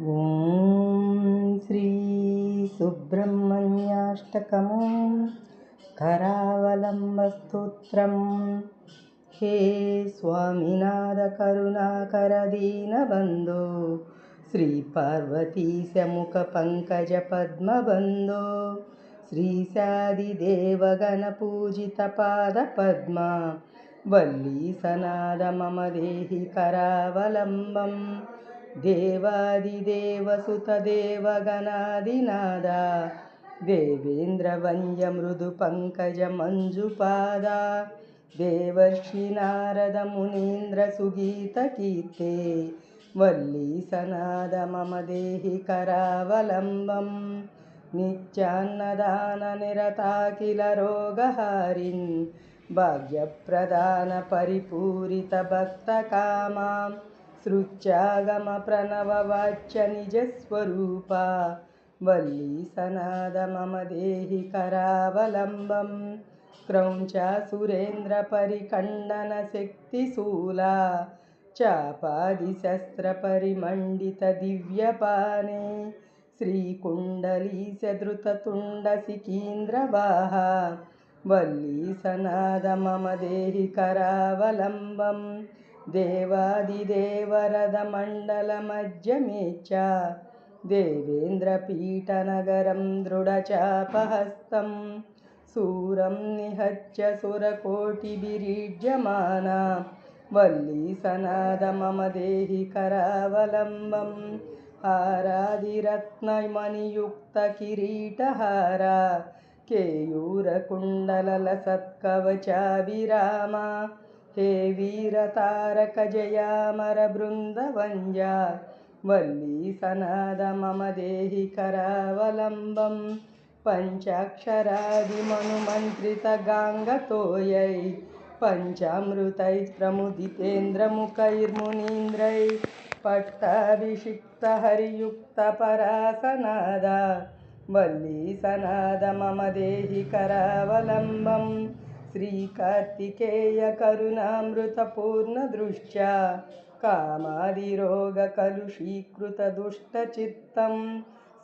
ॐ श्रीसुब्रह्मण्याष्टकमो करावलम्बस्तोत्रम् हे स्वामिनाथकरुणाकरदीनबन्धो श्रीपार्वतीशमुखपङ्कजपद्मबन्धो श्रीशादिदेवगणपूजितपादपद्मा वल्लीसनाद मम देहि करावलम्बम् देवादिदेवसुतदेवगणादिनादा। देवेन्द्र वन्यमृदुपङ्कजमञ्जुपादा देवर्षि नारदमुनीन्द्र सुगीतकीर्ते वल्ली सनाद मम देहि करावलम्बं नित्यान्नदाननिरताखिलरोगहारिन्। भग्यप्रदानपरिपूरितभक्तकामाम्। नित्यान्नदाननिरताखिलरोगहारिन् भाग्यप्रदानपरिपूरितभक्तकामां सृत्यागमप्रणववाच्य निजस्वरूपा वल्लीसनाद मम देहि करावलम्बं क्रौञ्चासुरेन्द्रपरिखण्डनशक्तिशूला चापादिशस्त्रपरिमण्डितदिव्यपाने श्रीकुण्डलीशधृततुण्डसिकीन्द्रवाहा वल्लीसनाद मम देहि దేవాదిదేవరద మండల మధ్యమేచ్చ దేవేంద్రపీఠనగరం దృఢచాపహస్తం శూరం నిహత్య సురకోటిభిరీడ్యమాన వల్లీసనాద మమ దేహి కరావలంబం హారాదిరత్నమణియుక్త కిరీటహార కేయూరకుండలల సత్కవచాభిరామ హే వీరతారక జయామర బృందవంజ వల్లీ సనాద మమ దేహి కరావలంబం. పంచాక్షరాదిమనుమంత్రిత గాంగతోయై పంచామృతై ప్రముదితేంద్రముఖైర్మునీంద్రై పట్టాభిషిక్త హరియుక్త పరాసనాద వల్లీ సనాద మమ దేహి కరావలంబం. श्रीकार्तिकेयकरुणामृतपूर्णदृष्ट्या कामादिरोगकलुषीकृतदुष्टचित्तं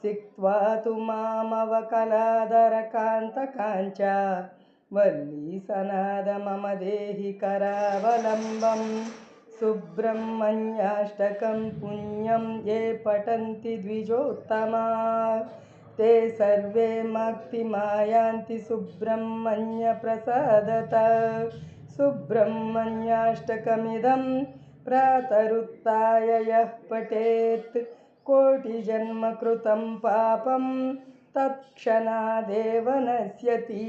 सिक्त्वा तु मामवकलादरकान्तकाञ्च वल्लीसनाद मम देहि करावलम्बं सुब्रह्मण्याष्टकं पुण्यं ये पठन्ति द्विजोत्तमा ते सर्वे मुक्तिमायान्ति सुब्रह्मण्यप्रसादत। सुब्रह्मण्याष्टकमिदं प्रातरुत्थाय यः पठेत्। कोटिजन्मकृतं पापं तत्क्षणादेव नश्यति